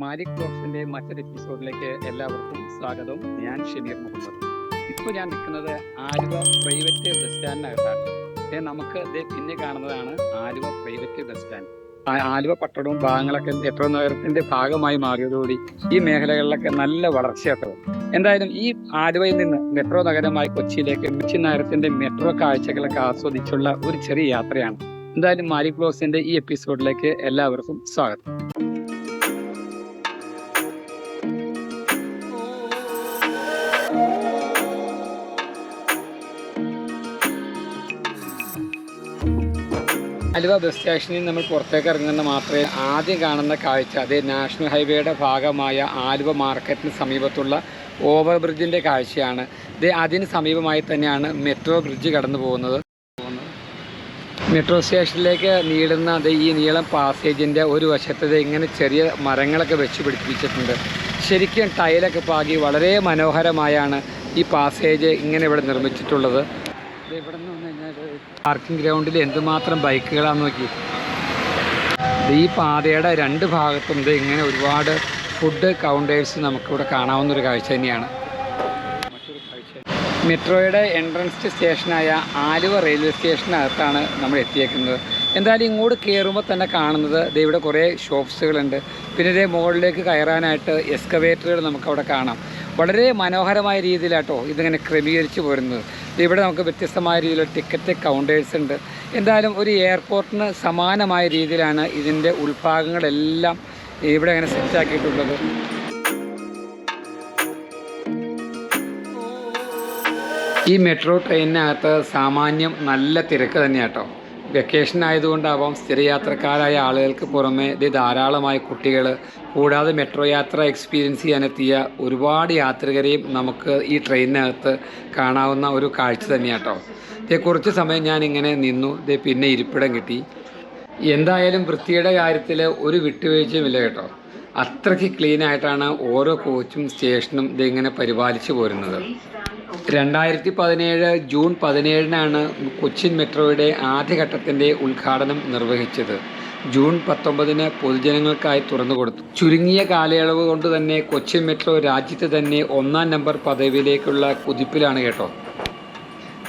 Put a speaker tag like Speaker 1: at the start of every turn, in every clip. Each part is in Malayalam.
Speaker 1: മാലിക് ബ്ലോഗ്സിന്റെ മറ്റൊരു എപ്പിസോഡിലേക്ക് എല്ലാവർക്കും സ്വാഗതം. ഞാൻ ഷമീർ മുഹമ്മദ്. ഇപ്പോൾ ഞാൻ നിൽക്കുന്നത് ആലുവ പ്രൈവറ്റ് ബസ് സ്റ്റാൻഡിനകത്താണ്. നമുക്ക് പിന്നെ കാണുന്നതാണ് Aluva private bus stand. Aluva പട്ടണവും ഭാഗങ്ങളൊക്കെ എത്ര നഗരത്തിന്റെ ഭാഗമായി മാറിയതോടുകൂടി ഈ മേഖലകളിലൊക്കെ നല്ല വളർച്ചയാട്ടോ എന്തായാലും ഈ ആലുവയിൽ നിന്ന് മെട്രോ നഗരമായി കൊച്ചിയിലേക്ക് കൊച്ചി നഗരത്തിന്റെ മെട്രോ കാഴ്ചകളൊക്കെ ആസ്വദിച്ചുള്ള ഒരു ചെറിയ യാത്രയാണ്. എന്തായാലും മാരിക്ലോസിന്റെ ഈ എപ്പിസോഡിലേക്ക് എല്ലാവർക്കും സ്വാഗതം. ആലുവ ബസ് സ്റ്റേഷനിൽ നമ്മൾ പുറത്തേക്ക് ഇറങ്ങുന്ന മാത്രമേ ആദ്യം കാണുന്ന കാഴ്ച അത് നാഷണൽ ഹൈവേയുടെ ഭാഗമായ ആലുവ മാർക്കറ്റിന് സമീപത്തുള്ള ഓവർ ബ്രിഡ്ജിന്റെ കാഴ്ചയാണ്. ഇത് അതിന് സമീപമായി തന്നെയാണ് മെട്രോ ബ്രിഡ്ജ് കടന്നു പോകുന്നത്. മെട്രോ സ്റ്റേഷനിലേക്ക് നീളുന്ന അത് ഈ നീളം പാസേജിന്റെ ഒരു വശത്ത് ഇങ്ങനെ ചെറിയ മരങ്ങളൊക്കെ വെച്ച് പിടിപ്പിച്ചിട്ടുണ്ട്. ശരിക്കും ടൈലൊക്കെ പാകി വളരെ മനോഹരമായാണ് ഈ പാസേജ് ഇങ്ങനെ ഇവിടെ നിർമ്മിച്ചിട്ടുള്ളത്. ഇവിടെ നിന്ന് പാർക്കിംഗ് ഗ്രൗണ്ടിൽ എന്തുമാത്രം ബൈക്കുകളാന്ന് നോക്കി. ഈ പാതയുടെ രണ്ട് ഭാഗത്തും ഇങ്ങനെ ഒരുപാട് ഫുഡ് കൗണ്ടേഴ്സ് നമുക്കിവിടെ കാണാവുന്ന ഒരു കാഴ്ച തന്നെയാണ്. മെട്രോയുടെ എൻട്രൻസ് സ്റ്റേഷനായ ആലുവ റെയിൽവേ സ്റ്റേഷനകത്താണ് നമ്മൾ എത്തിയേക്കുന്നത്. എന്തായാലും ഇങ്ങോട്ട് കയറുമ്പോൾ തന്നെ കാണുന്നത് ഇവിടെ കുറേ ഷോപ്സുകളുണ്ട് പിന്നെ ഇതേ മുകളിലേക്ക് കയറാനായിട്ട് എക്സ്കവേറ്ററുകൾ നമുക്കവിടെ കാണാം. വളരെ മനോഹരമായ രീതിയിലാട്ടോ ഇതിങ്ങനെ ക്രമീകരിച്ച് പോരുന്നത്. ഇവിടെ നമുക്ക് വ്യത്യസ്തമായ രീതിയിലുള്ള ടിക്കറ്റ് കൗണ്ടേഴ്സ് ഉണ്ട്. എന്തായാലും ഒരു എയർപോർട്ടിന് സമാനമായ രീതിയിലാണ് ഇതിന്റെ ഉൾഭാഗങ്ങളെല്ലാം ഇവിടെ ഇങ്ങനെ സെറ്റാക്കിയിട്ടുള്ളത് ഈ മെട്രോ ട്രെയിനിനകത്ത് സാമാന്യം നല്ല തിരക്ക് തന്നെയാട്ടോ വെക്കേഷൻ ആയതുകൊണ്ടാവാം സ്ഥിരയാത്രക്കാരായ ആളുകൾക്ക് പുറമെ ഇത് ധാരാളമായ കുട്ടികൾ കൂടാതെ മെട്രോ യാത്ര എക്സ്പീരിയൻസ് ചെയ്യാനെത്തിയ ഒരുപാട് യാത്രികരെയും നമുക്ക് ഈ ട്രെയിനിനകത്ത് കാണാവുന്ന ഒരു കാഴ്ച തന്നെയാണ് കേട്ടോ ഇതേ കുറച്ച് സമയം ഞാൻ ഇങ്ങനെ നിന്നു. ഇതേ പിന്നെ ഇരിപ്പിടം കിട്ടി. എന്തായാലും വൃത്തിയുടെ കാര്യത്തിൽ ഒരു വിട്ടുവീഴ്ചയുമില്ല കേട്ടോ. അത്രയ്ക്ക് ക്ലീൻ ആയിട്ടാണ് ഓരോ കോച്ചും സ്റ്റേഷനും ഇതിങ്ങനെ പരിപാലിച്ചു പോരുന്നത്. രണ്ടായിരത്തി പതിനേഴ് ജൂൺ പതിനേഴിനാണ് കൊച്ചിൻ മെട്രോയുടെ ആദ്യഘട്ടത്തിന്റെ ഉദ്ഘാടനം നിർവഹിച്ചത്. ജൂൺ പത്തൊമ്പതിന് പൊതുജനങ്ങൾക്കായി തുറന്നു കൊടുത്തു. ചുരുങ്ങിയ കാലയളവ് കൊണ്ട് തന്നെ കൊച്ചി മെട്രോ രാജ്യത്ത് തന്നെ ഒന്നാം നമ്പർ പദവിയിലേക്കുള്ള കുതിപ്പിലാണ് കേട്ടോ.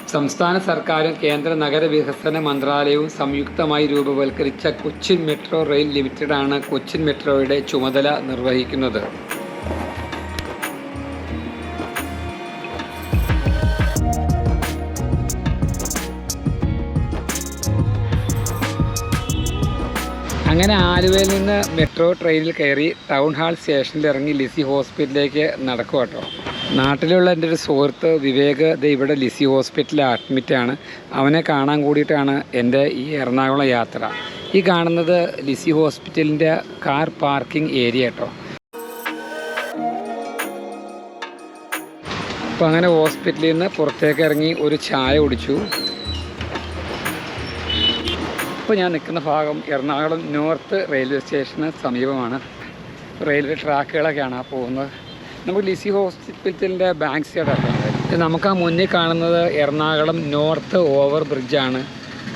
Speaker 1: സംസ്ഥാന സർക്കാരും കേന്ദ്ര നഗര വികസന മന്ത്രാലയവും സംയുക്തമായി രൂപവൽക്കരിച്ച കൊച്ചിൻ മെട്രോ റെയിൽ ലിമിറ്റഡാണ് കൊച്ചിൻ മെട്രോയുടെ ചുമതല നിർവഹിക്കുന്നത്. അങ്ങനെ ആലുവയിൽ നിന്ന് മെട്രോ ട്രെയിനിൽ കയറി ടൗൺ ഹാൾ സ്റ്റേഷനിൽ ഇറങ്ങി ലിസി ഹോസ്പിറ്റലിലേക്ക് നടക്കുക കേട്ടോ. നാട്ടിലുള്ള എന്റെ ഒരു സുഹൃത്ത് വിവേക് ദേ ഇവിടെ ലിസി ഹോസ്പിറ്റലിൽ അഡ്മിറ്റാണ് അവനെ കാണാൻ കൂടിയിട്ടാണ് എന്റെ ഈ എറണാകുളം യാത്ര. ഈ കാണുന്നത് ലിസി ഹോസ്പിറ്റലിന്റെ കാർ പാർക്കിംഗ് ഏരിയ കേട്ടോ. അപ്പോൾ അങ്ങനെ ഹോസ്പിറ്റലിൽ നിന്ന് പുറത്തേക്ക് ഇറങ്ങി ഒരു ചായ കുടിച്ചു. ഇപ്പോൾ ഞാൻ നിൽക്കുന്ന ഭാഗം എറണാകുളം നോർത്ത് റെയിൽവേ സ്റ്റേഷന് സമീപമാണ്. റെയിൽവേ ട്രാക്കുകളൊക്കെയാണ് പോകുന്നത്. നമുക്ക് ലിസി ഹോസ്പിറ്റലിന്റെ ബാങ്ക് സൈഡാണ് നമുക്ക് ആ മുന്നിൽ കാണുന്നത് എറണാകുളം നോർത്ത് ഓവർ ബ്രിഡ്ജാണ്.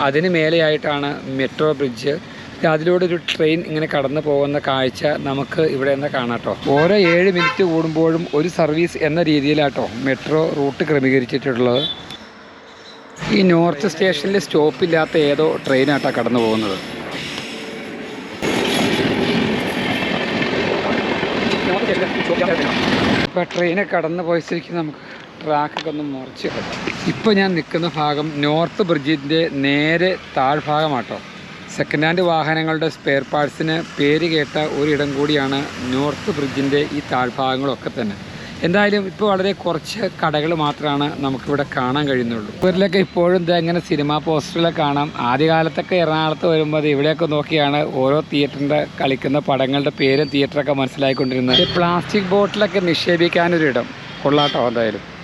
Speaker 1: അതിന് മേലെയായിട്ടാണ് മെട്രോ ബ്രിഡ്ജ്. അതിലൂടെ ഒരു ട്രെയിൻ ഇങ്ങനെ കടന്നു പോകുന്ന കാഴ്ച നമുക്ക് ഇവിടെ നിന്ന് കാണാട്ടോ ഓരോ ഏഴ് മിനിറ്റ് കൂടുമ്പോഴും ഒരു സർവീസ് എന്ന രീതിയിലാട്ടോ മെട്രോ റൂട്ട് ക്രമീകരിച്ചിട്ടുള്ളത്. ഈ നോർത്ത് സ്റ്റേഷനിൽ സ്റ്റോപ്പില്ലാത്ത ഏതോ ട്രെയിനായിട്ടാണ് കടന്നു പോകുന്നത്. ഇപ്പോൾ ട്രെയിനെ കടന്നു പോയ നമുക്ക് ട്രാക്കൊക്കെ ഒന്ന് മുറിച്ച് ഇപ്പോൾ ഞാൻ നിൽക്കുന്ന ഭാഗം നോർത്ത് ബ്രിഡ്ജിന്റെ നേരെ താഴ്ഭാഗമാട്ടോ. സെക്കൻഡ് ഹാൻഡ് വാഹനങ്ങളുടെ സ്പെയർ പാർട്സിന് പേര് കേട്ട ഒരിടം കൂടിയാണ് നോർത്ത് ബ്രിഡ്ജിന്റെ ഈ താഴ്ഭാഗങ്ങളൊക്കെ തന്നെ. എന്തായാലും ഇപ്പോൾ വളരെ കുറച്ച് കടകൾ മാത്രമാണ് നമുക്കിവിടെ കാണാൻ കഴിയുന്നുള്ളൂ. ഇവരിലൊക്കെ ഇപ്പോഴും ഇത് ഇങ്ങനെ സിനിമാ പോസ്റ്ററിലൊക്കെ കാണാം. ആദ്യകാലത്തൊക്കെ എറണാകുളത്ത് വരുമ്പോൾ അത് ഇവിടെയൊക്കെ നോക്കിയാണ് ഓരോ തിയേറ്ററിന്റെ കളിക്കുന്ന പടങ്ങളുടെ പേരും തിയേറ്ററൊക്കെ മനസ്സിലായിക്കൊണ്ടിരുന്നത്. പ്ലാസ്റ്റിക് ബോട്ടിലൊക്കെ നിക്ഷേപിക്കാനൊരിടം. കൊള്ളാട്ടോ എന്തായാലും.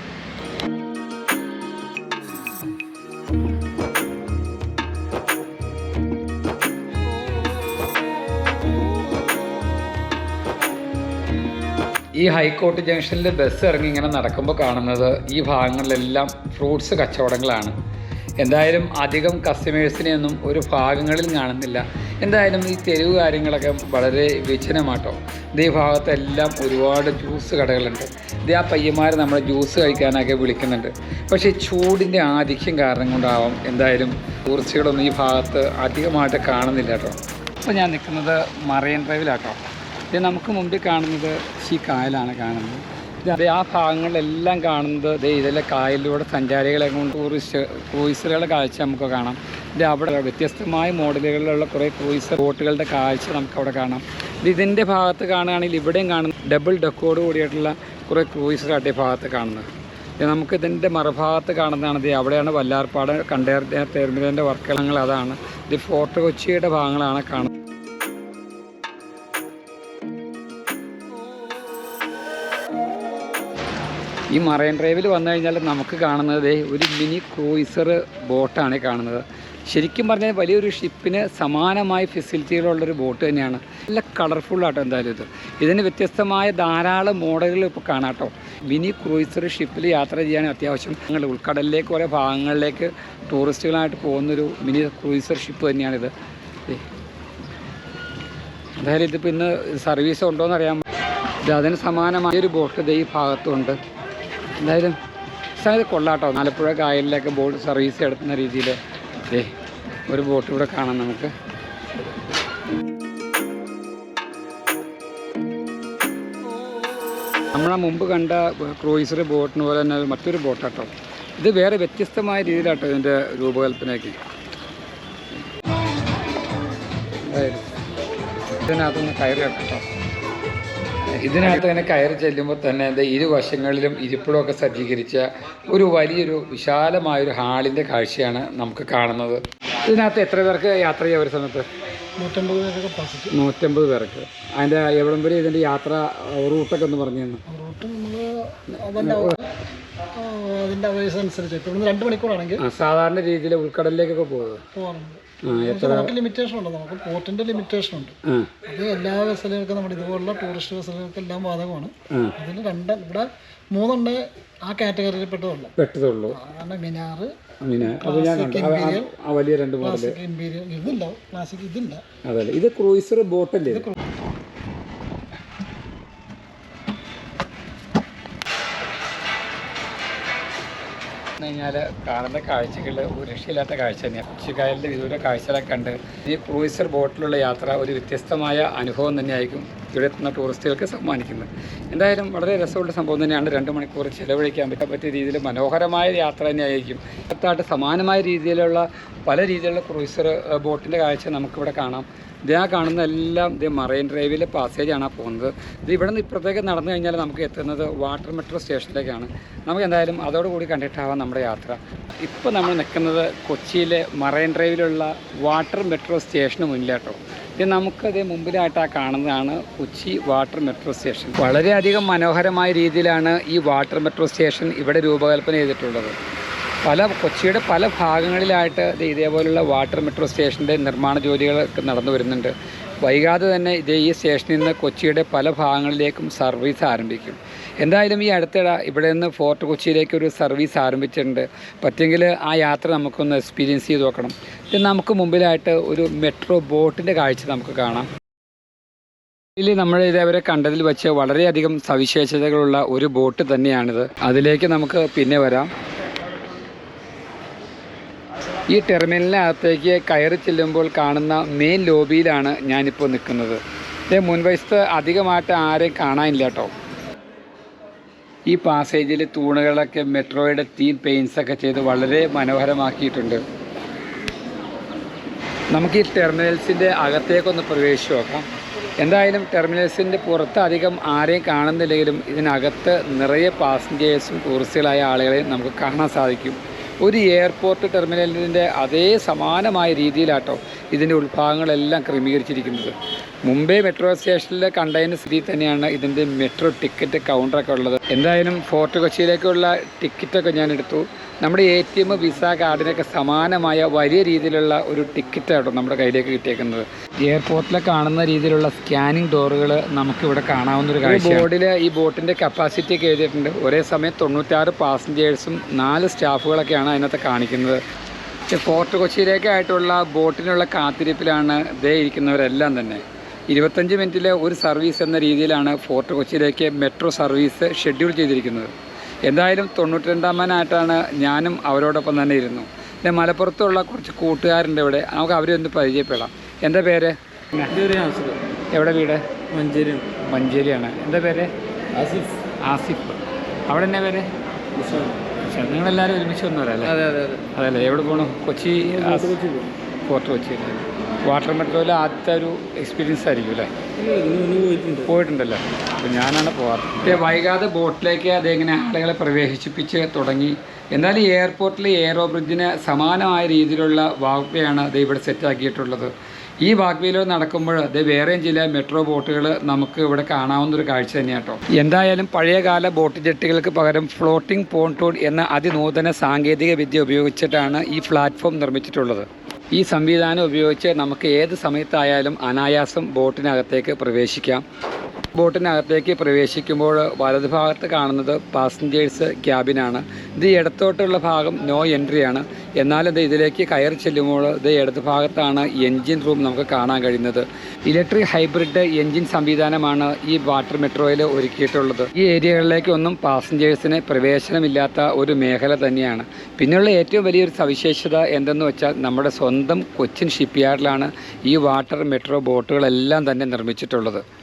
Speaker 1: ഈ ഹൈക്കോർട്ട് ജംഗ്ഷനിൽ ബസ് ഇറങ്ങി ഇങ്ങനെ നടക്കുമ്പോൾ കാണുന്നത് ഈ ഭാഗങ്ങളിലെല്ലാം ഫ്രൂട്ട്സ് കച്ചവടങ്ങളാണ്. എന്തായാലും അധികം കസ്റ്റമേഴ്സിനെയൊന്നും ഒരു ഭാഗങ്ങളിൽ കാണുന്നില്ല. എന്തായാലും ഈ തെരുവ് കാര്യങ്ങളൊക്കെ വളരെ വിജനമാട്ടോ. ഈ ഭാഗത്തെല്ലാം ഒരുപാട് ജ്യൂസ് കടകളുണ്ട്. ഇതേ ആ പയ്യന്മാർ നമ്മളെ ജ്യൂസ് കഴിക്കാനൊക്കെ വിളിക്കുന്നുണ്ട്. പക്ഷേ ചൂടിന്റെ ആധിക്യം കാരണം കൊണ്ടാവാം എന്തായാലും ടൂറിസ്റ്റുകളൊന്നും ഈ ഭാഗത്ത് അധികമായിട്ട് കാണുന്നില്ല കേട്ടോ. അപ്പോൾ ഞാൻ നിൽക്കുന്നത് മറൈൻ ഡ്രൈവിലാട്ടോ. ഇത് നമുക്ക് മുമ്പിൽ കാണുന്നത് ഈ കായലാണ് കാണുന്നത്. ഇത് ആ ഭാഗങ്ങളിലെല്ലാം കാണുന്നത് ദേ ഇതിലെ കായലിലൂടെ സഞ്ചാരികളെ കൊണ്ട് ടൂറിസ്റ്റ് ക്രൂയിസറുകളുടെ കാഴ്ച നമുക്ക് കാണാം. ഇത് അവിടെ വ്യത്യസ്തമായ മോഡലുകളിലുള്ള കുറേ ക്രൂയിസർ ബോട്ടുകളുടെ കാഴ്ച നമുക്ക് അവിടെ കാണാം. ഇത് ഇതിന്റെ ഭാഗത്ത് കാണുകയാണെങ്കിൽ ഇവിടെയും കാണുന്നത് ഡബിൾ ഡെക്കോട് കൂടിയിട്ടുള്ള കുറേ ക്രൂയിസറായിട്ട് ഈ ഭാഗത്ത് കാണുന്നത്. ഇത് നമുക്ക് ഇതിന്റെ മറുഭാഗത്ത് കാണുന്നതാണ്. ഇത് അവിടെയാണ് വല്ലാർപ്പാട് കണ്ടെയ്നർ ടെർമിനലിന്റെ വർക്കുകൾ അതാണ്. ഇത് ഫോർട്ട് കൊച്ചിയുടെ ഭാഗങ്ങളാണ് കാണുന്നത്. ഈ മറൈൻ ഡ്രൈവിൽ വന്നു കഴിഞ്ഞാൽ നമുക്ക് കാണുന്നത് ഒരു മിനി ക്രൂയിസർ ബോട്ടാണ് കാണുന്നത്. ശരിക്കും പറഞ്ഞാൽ വലിയൊരു ഷിപ്പിന് സമാനമായ ഫെസിലിറ്റികളുള്ളൊരു ബോട്ട് തന്നെയാണ്. നല്ല കളർഫുള്ളാട്ടോ എന്തായാലും ഇത്. ഇതിന് വ്യത്യസ്തമായ ധാരാളം മോഡലുകൾ ഇപ്പോൾ കാണാട്ടോ മിനി ക്രൂയിസർ ഷിപ്പിൽ യാത്ര ചെയ്യാൻ അത്യാവശ്യം ഞങ്ങൾ ഉൾക്കടലിലേക്ക് ഓരോ ഭാഗങ്ങളിലേക്ക് ടൂറിസ്റ്റുകളായിട്ട് പോകുന്നൊരു മിനി ക്രൂയിസർ ഷിപ്പ് തന്നെയാണിത്. എന്തായാലും ഇതിപ്പോൾ ഇന്ന് സർവീസ് ഉണ്ടോയെന്ന് അറിയാൻ അതിന് സമാനമായ ഒരു ബോട്ട് ഇത് ഈ ഭാഗത്തുണ്ട്. എന്തായാലും സംഗതി കൊള്ളാട്ടോ. ആലപ്പുഴ കായലിലൊക്കെ ബോട്ട് സർവീസ് നടത്തുന്ന രീതിയിൽ. ഏ ഒരു ബോട്ട് ഇവിടെ കാണാം നമുക്ക്. നമ്മളെ മുമ്പ് കണ്ട ക്രൂയിസർ ബോട്ടിന് പോലെ തന്നെ മറ്റൊരു ബോട്ടാട്ടോ. ഇത് വേറെ വ്യത്യസ്തമായ രീതിയിലാട്ടോ ഇതിന്റെ രൂപകൽപ്പനയൊക്കെ. ഇതിനകത്തൊന്ന് കയറി കേട്ടോ ഇതിനകത്ത് തന്നെ കയറി ചെല്ലുമ്പോൾ തന്നെ എന്താ ഇരുവശങ്ങളിലും ഇരിപ്പിടമൊക്കെ സജ്ജീകരിച്ച ഒരു വലിയൊരു വിശാലമായൊരു ഹാളിന്റെ കാഴ്ചയാണ് നമുക്ക് കാണുന്നത്. ഇതിനകത്ത് എത്ര പേർക്ക് യാത്ര ചെയ്യാം ഒരു സമയത്ത്?
Speaker 2: നൂറ്റമ്പത് കപ്പാസിറ്റി
Speaker 1: നൂറ്റമ്പത് പേർക്ക്. അതിന്റെ എവിടം വരെ ഇതിന്റെ യാത്ര റൂട്ടൊക്കെ ഒന്ന് പറഞ്ഞു തന്നെ?
Speaker 2: റൂട്ട് നമ്മൾ അതിന്റെ വയസ്സ് അനുസരിച്ച് രണ്ട് മണിക്കൂറാണെങ്കിൽ
Speaker 1: സാധാരണ രീതിയിൽ ഉൾക്കടലിലേക്കൊക്കെ പോകുന്നത്
Speaker 2: പോകാറുണ്ട് നമുക്ക് ലിമിറ്റേഷൻ ഉണ്ട്. നമുക്ക് പോർട്ടിന്റെ ലിമിറ്റേഷൻ ഉണ്ട്. അത് എല്ലാ വെസലുകൾക്കും നമ്മുടെ ഇതുപോലുള്ള ടൂറിസ്റ്റ് വെസലുകൾക്കെല്ലാം ബാധകമാണ്.
Speaker 1: ആ.
Speaker 2: അതിൽ രണ്ട് ഇവിടെ മൂന്നെണ്ണേ ആ കാറ്റഗറിയിൽ പെട്ടതുള്ളൂ.
Speaker 1: പെട്ടതുള്ളൂ.
Speaker 2: അതാണ് മിനാറ്
Speaker 1: അപ്പോൾ ഞാൻ ആ- ആ- ആ വലിയ രണ്ട്
Speaker 2: ഇതില്ല ക്ലാസിക് ഇതില്ല.
Speaker 1: ഇത് ക്രൂയിസർ ബോട്ടല്ലേ കഴിഞ്ഞാൽ കാണുന്ന കാഴ്ചകൾ ഒരു രക്ഷയില്ലാത്ത കാഴ്ച തന്നെയാണ് കൊച്ചുകായലിന്റെ വിദൂര കാഴ്ചകളെ കണ്ട് ഈ ക്രൂയിസർ ബോട്ടിലുള്ള യാത്ര ഒരു വ്യത്യസ്തമായ അനുഭവം തന്നെയായിരിക്കും ഇവിടെ എത്തുന്ന ടൂറിസ്റ്റുകൾക്ക് സമ്മാനിക്കുന്നത്. എന്തായാലും വളരെ രസമുള്ള സംഭവം തന്നെയാണ് രണ്ട് മണിക്കൂർ ചിലവഴിക്കാൻ പറ്റിയ രീതിയിൽ മനോഹരമായ യാത്ര തന്നെയായിരിക്കും. അടുത്തായിട്ട് സമാനമായ രീതിയിലുള്ള പല രീതിയിലുള്ള ക്രൂയിസർ ബോട്ടിന്റെ കാഴ്ച നമുക്കിവിടെ കാണാം. ഇത് ആ കാണുന്ന എല്ലാം ഇത് മറൈൻ ഡ്രൈവിലെ പാസേജാണ് ആ പോകുന്നത്. ഇത് ഇവിടെ നിന്ന് ഇപ്പുറത്തേക്ക് നടന്നു കഴിഞ്ഞാൽ നമുക്ക് എത്തുന്നത് വാട്ടർ മെട്രോ സ്റ്റേഷനിലേക്കാണ്. നമുക്ക് എന്തായാലും അതോടുകൂടി കണ്ടിട്ടാവാം നമ്മുടെ യാത്ര. ഇപ്പോൾ നമ്മൾ നിൽക്കുന്നത് കൊച്ചിയിലെ മറൈൻ ഡ്രൈവിലുള്ള വാട്ടർ മെട്രോ സ്റ്റേഷന് മുന്നിലാട്ടോ. ഇത് നമുക്കത് മുമ്പിലായിട്ട് ആ കാണുന്നതാണ് കൊച്ചി വാട്ടർ മെട്രോ സ്റ്റേഷൻ. വളരെയധികം മനോഹരമായ രീതിയിലാണ് ഈ വാട്ടർ മെട്രോ സ്റ്റേഷൻ ഇവിടെ രൂപകൽപ്പന ചെയ്തിട്ടുള്ളത്. പല കൊച്ചിയുടെ പല ഭാഗങ്ങളിലായിട്ട് ഇതേപോലുള്ള വാട്ടർ മെട്രോ സ്റ്റേഷന്റെ നിർമ്മാണ ജോലികൾ നടന്നു വരുന്നുണ്ട്. വൈകാതെ തന്നെ ഇതേ ഈ സ്റ്റേഷനിൽ നിന്ന് കൊച്ചിയുടെ പല ഭാഗങ്ങളിലേക്കും സർവീസ് ആരംഭിക്കും. എന്തായാലും ഈ അടുത്തിടെ ഇവിടെ നിന്ന് ഫോർട്ട് കൊച്ചിയിലേക്ക് ഒരു സർവീസ് ആരംഭിച്ചിട്ടുണ്ട്. പറ്റുമെങ്കിൽ ആ യാത്ര നമുക്കൊന്ന് എക്സ്പീരിയൻസ് ചെയ്ത് നോക്കണം. ഇത് നമുക്ക് മുമ്പിലായിട്ട് ഒരു മെട്രോ ബോട്ടിന്റെ കാഴ്ച നമുക്ക് കാണാം. ഇതിൽ നമ്മൾ ഇതേവരെ കണ്ടതിൽ വെച്ച് വളരെയധികം സവിശേഷതകളുള്ള ഒരു ബോട്ട് തന്നെയാണിത്. അതിലേക്ക് നമുക്ക് പിന്നെ വരാം. ഈ ടെർമിനലിനകത്തേക്ക് കയറി ചെല്ലുമ്പോൾ കാണുന്ന മെയിൻ ലോബിയിലാണ് ഞാനിപ്പോൾ നിൽക്കുന്നത്. ഇത് മുൻവശത്ത് അധികമായിട്ട് ആരെയും കാണാനില്ല കേട്ടോ. ഈ പാസേജിൽ തൂണുകളൊക്കെ മെട്രോയുടെ തീം പെയിൻസ് ഒക്കെ ചെയ്ത് വളരെ മനോഹരമാക്കിയിട്ടുണ്ട്. നമുക്ക് ഈ ടെർമിനൽസിന്റെ അകത്തേക്കൊന്ന് പ്രവേശിച്ച് നോക്കാം. എന്തായാലും ടെർമിനൽസിന്റെ പുറത്ത് അധികം ആരെയും കാണുന്നില്ലെങ്കിലും ഇതിനകത്ത് നിറയെ പാസഞ്ചേഴ്സും ടൂറിസ്റ്റുകളായ ആളുകളെയും നമുക്ക് കാണാൻ സാധിക്കും. ഒരു എയർപോർട്ട് ടെർമിനലിന്റെ അതേ സമാനമായ രീതിയിലാട്ടോ ഇതിന്റെ ഉൾഭാഗങ്ങളെല്ലാം ക്രമീകരിച്ചിരിക്കുന്നത്. മുംബൈ മെട്രോ സ്റ്റേഷനിലെ കണ്ടെയ്നർ സ്ഥിതി തന്നെയാണ് ഇതിന്റെ മെട്രോ ടിക്കറ്റ് കൗണ്ടറൊക്കെ ഉള്ളത്. എന്തായാലും ഫോർട്ട് കൊച്ചിയിലേക്കുള്ള ടിക്കറ്റൊക്കെ ഞാൻ എടുത്തു. നമ്മുടെ എ ടി എം വിസ കാർഡിനൊക്കെ സമാനമായ വലിയ രീതിയിലുള്ള ഒരു ടിക്കറ്റ് ആണ് നമ്മുടെ കയ്യിലേക്ക് കിട്ടിയേക്കുന്നത്. എയർപോർട്ടിലെ കാണുന്ന രീതിയിലുള്ള സ്കാനിങ് ഡോറുകൾ നമുക്കിവിടെ കാണാവുന്ന ഒരു കാര്യം ബോർഡിൽ ഈ ബോട്ടിന്റെ കപ്പാസിറ്റി ഒക്കെ എഴുതിയിട്ടുണ്ട്. ഒരേ സമയം തൊണ്ണൂറ്റാറ് പാസഞ്ചേഴ്സും നാല് സ്റ്റാഫുകളൊക്കെയാണ് അതിനകത്ത് കാണിക്കുന്നത്. ഫോർട്ട് കൊച്ചിയിലേക്കായിട്ടുള്ള ബോട്ടിനുള്ള കാത്തിരിപ്പിലാണ് ദേ ഇരിക്കുന്നവരെല്ലാം തന്നെ. ഇരുപത്തഞ്ച് മിനിറ്റിലെ ഒരു സർവീസ് എന്ന രീതിയിലാണ് ഫോർട്ട് കൊച്ചിയിലേക്ക് മെട്രോ സർവീസ് ഷെഡ്യൂൾ ചെയ്തിരിക്കുന്നത്. എന്തായാലും തൊണ്ണൂറ്റി രണ്ടാമനായിട്ടാണ് ഞാനും അവരോടൊപ്പം തന്നെ ഇരുന്നു. പിന്നെ മലപ്പുറത്തുള്ള കുറച്ച് കൂട്ടുകാരുണ്ട് ഇവിടെ. നമുക്ക് അവരെ ഒന്ന് പരിചയപ്പെടാം. എന്താ പേര്? എവിടെ വീട്?
Speaker 2: മഞ്ചേരി.
Speaker 1: മഞ്ചേരിയാണ്. എന്താ പേര്?
Speaker 2: ആസിഫ്.
Speaker 1: ആസിഫ്. അവിടെ എന്നാ പേര്? നിങ്ങളെല്ലാവരും ഒരുമിച്ച് വന്നവരല്ലേ
Speaker 2: അതെ അതെ അതെ.
Speaker 1: അതല്ലേ എവിടെ പോകണം കൊച്ചി? ഫോർട്ട് കൊച്ചി വാട്ടർ മെട്രോയിലെ ആദ്യത്തെ ഒരു എക്സ്പീരിയൻസ് ആയിരിക്കും അല്ലേ? പോയിട്ടുണ്ടല്ലോ. അപ്പോൾ ഞാനാണ് പോകാറ് വൈകാതെ ബോട്ടിലേക്ക് അതെങ്ങനെ ആളുകളെ പ്രവേശിപ്പിച്ച് തുടങ്ങി? എന്നാൽ ഈ എയർപോർട്ടിൽ എയറോ ബ്രിഡ്ജിന് സമാനമായ രീതിയിലുള്ള വാഗ്വയാണ് അത് ഇവിടെ സെറ്റാക്കിയിട്ടുള്ളത് ഈ വാഗ്വേയിൽ നടക്കുമ്പോൾ അത് വേറെയും ചില മെട്രോ ബോട്ടുകൾ നമുക്ക് ഇവിടെ കാണാവുന്ന ഒരു കാഴ്ച തന്നെയാണ് കേട്ടോ എന്തായാലും പഴയകാല ബോട്ട് ജെട്ടികൾക്ക് പകരം ഫ്ലോട്ടിംഗ് പോൺടൂൺ എന്ന അതിനൂതന സാങ്കേതിക വിദ്യ ഉപയോഗിച്ചിട്ടാണ് ഈ പ്ലാറ്റ്ഫോം നിർമ്മിച്ചിട്ടുള്ളത്. ഈ സംവിധാനം ഉപയോഗിച്ച് നമുക്ക് ഏത് സമയത്തായാലും അനായാസം ബോട്ടിനകത്തേക്ക് പ്രവേശിക്കാം. ബോട്ടിനകത്തേക്ക് പ്രവേശിക്കുമ്പോൾ വലതുഭാഗത്ത് കാണുന്നത് പാസഞ്ചേഴ്സ് ക്യാബിനാണ്. ഇത് ഇടത്തോട്ടുള്ള ഭാഗം നോ എൻട്രിയാണ്. എന്നാൽ ഇത് ഇതിലേക്ക് കയറി ചെല്ലുമ്പോൾ ഇത് ഇടത് ഭാഗത്താണ് എൻജിൻ റൂം നമുക്ക് കാണാൻ കഴിയുന്നത്. ഇലക്ട്രിക് ഹൈബ്രിഡ് എൻജിൻ സംവിധാനമാണ് ഈ വാട്ടർ മെട്രോയിൽ ഒരുക്കിയിട്ടുള്ളത്. ഈ ഏരിയകളിലേക്കൊന്നും പാസഞ്ചേഴ്സിന് പ്രവേശനമില്ലാത്ത ഒരു മേഖല തന്നെയാണ്. പിന്നെയുള്ള ഏറ്റവും വലിയൊരു സവിശേഷത എന്തെന്ന് വെച്ചാൽ നമ്മുടെ സ്വന്തം കൊച്ചിൻ ഷിപ്പ്യാർഡിലാണ് ഈ വാട്ടർ മെട്രോ ബോട്ടുകളെല്ലാം തന്നെ നിർമ്മിച്ചിട്ടുള്ളത്.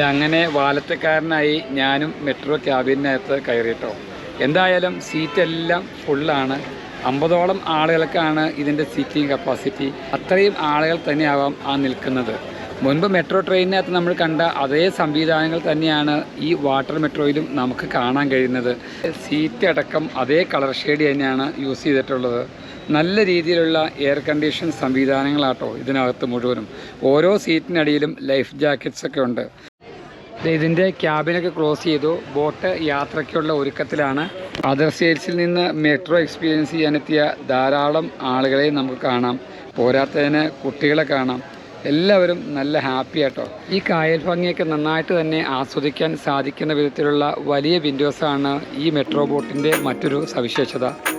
Speaker 1: അങ്ങനെ വാലത്തക്കാരനായി ഞാനും മെട്രോ ക്യാബിനകത്ത് കയറിയിട്ടോ. എന്തായാലും സീറ്റെല്ലാം ഫുള്ളാണ്. അമ്പതോളം ആളുകൾക്കാണ് ഇതിന്റെ സീറ്റിംഗ് കപ്പാസിറ്റി. അത്രയും ആളുകൾ തന്നെയാവാം ആ നിൽക്കുന്നത്. മുൻപ് മെട്രോ ട്രെയിനിനകത്ത് നമ്മൾ കണ്ട അതേ സംവിധാനങ്ങൾ തന്നെയാണ് ഈ വാട്ടർ മെട്രോയിലും നമുക്ക് കാണാൻ കഴിയുന്നത്. സീറ്റ് അടക്കം അതേ കളർ ഷെയ്ഡ് തന്നെയാണ് യൂസ് ചെയ്തിട്ടുള്ളത്. നല്ല രീതിയിലുള്ള എയർ കണ്ടീഷൻ സംവിധാനങ്ങളാട്ടോ ഇതിനകത്ത് മുഴുവനും. ഓരോ സീറ്റിനടിയിലും ലൈഫ് ജാക്കറ്റ്സൊക്കെ ഉണ്ട്. ഇതിന്റെ ക്യാബിനൊക്കെ ക്ലോസ് ചെയ്തു. ബോട്ട് യാത്രയ്ക്കുള്ള ഒരുക്കത്തിലാണ്. അതർ സ്റ്റേറ്റ്സിൽ നിന്ന് മെട്രോ എക്സ്പീരിയൻസ് ചെയ്യാനെത്തിയ ധാരാളം ആളുകളെ നമുക്ക് കാണാം. പോരാത്തതിന് കുട്ടികളെ കാണാം. എല്ലാവരും നല്ല ഹാപ്പി ആട്ടോ. ഈ കായൽ ഭംഗിയൊക്കെ നന്നായിട്ട് തന്നെ ആസ്വദിക്കാൻ സാധിക്കുന്ന വിധത്തിലുള്ള വലിയ വിൻഡോസാണ് ഈ മെട്രോ ബോട്ടിന്റെ മറ്റൊരു സവിശേഷത.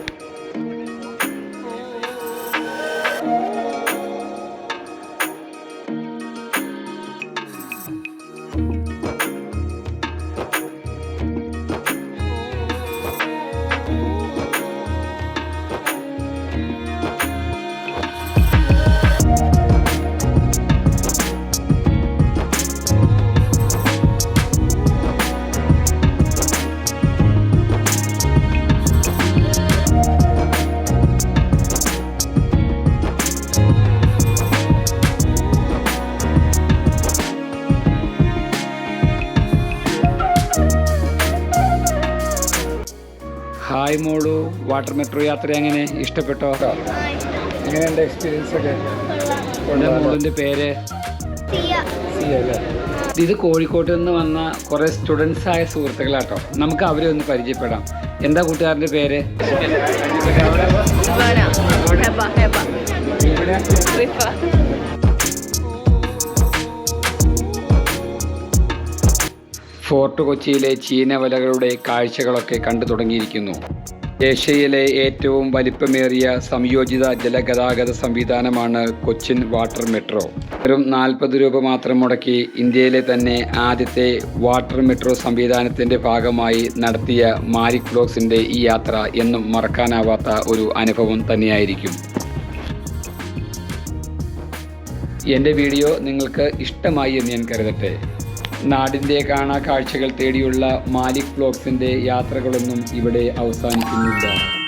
Speaker 1: വാട്ടർ മെട്രോ യാത്ര എങ്ങനെ? ഇഷ്ടപ്പെട്ടോ? എങ്ങനെയുണ്ട് എക്സ്പീരിയൻസ് ഒക്കെ? മോളിന്റെ പേര്? ഇത് കോഴിക്കോട്ട് നിന്ന് വന്ന കുറേ സ്റ്റുഡൻസ് ആയ സുഹൃത്തുക്കളാട്ടോ. നമുക്ക് അവരെ ഒന്ന് പരിചയപ്പെടാം. എന്താ കൂട്ടുകാരന്റെ പേര്. ഫോർട്ട് കൊച്ചിയിലെ ചീനവലകളുടെ കാഴ്ചകളൊക്കെ കണ്ടു തുടങ്ങിയിരിക്കുന്നു. ഏഷ്യയിലെ ഏറ്റവും വലിപ്പമേറിയ സംയോജിത ജലഗതാഗത സംവിധാനമാണ് കൊച്ചിൻ വാട്ടർ മെട്രോ. വെറും നാൽപ്പത് രൂപ മാത്രം മുടക്കി ഇന്ത്യയിലെ തന്നെ ആദ്യത്തെ വാട്ടർ മെട്രോ സംവിധാനത്തിന്റെ ഭാഗമായി നടത്തിയ മാരിക് ബ്ലോക്സിന്റെ ഈ യാത്ര എന്നും മറക്കാനാവാത്ത ഒരു അനുഭവം തന്നെയായിരിക്കും. എന്റെ വീഡിയോ നിങ്ങൾക്ക് ഇഷ്ടമായി എന്ന് ഞാൻ കരുതട്ടെ. നാടിന്റെ കാണാ കാഴ്ചകൾ തേടിയുള്ള മാലിക് ബ്ലോഗ്സിന്റെ യാത്രകളൊന്നും ഇവിടെ അവസാനിക്കുന്നില്ല.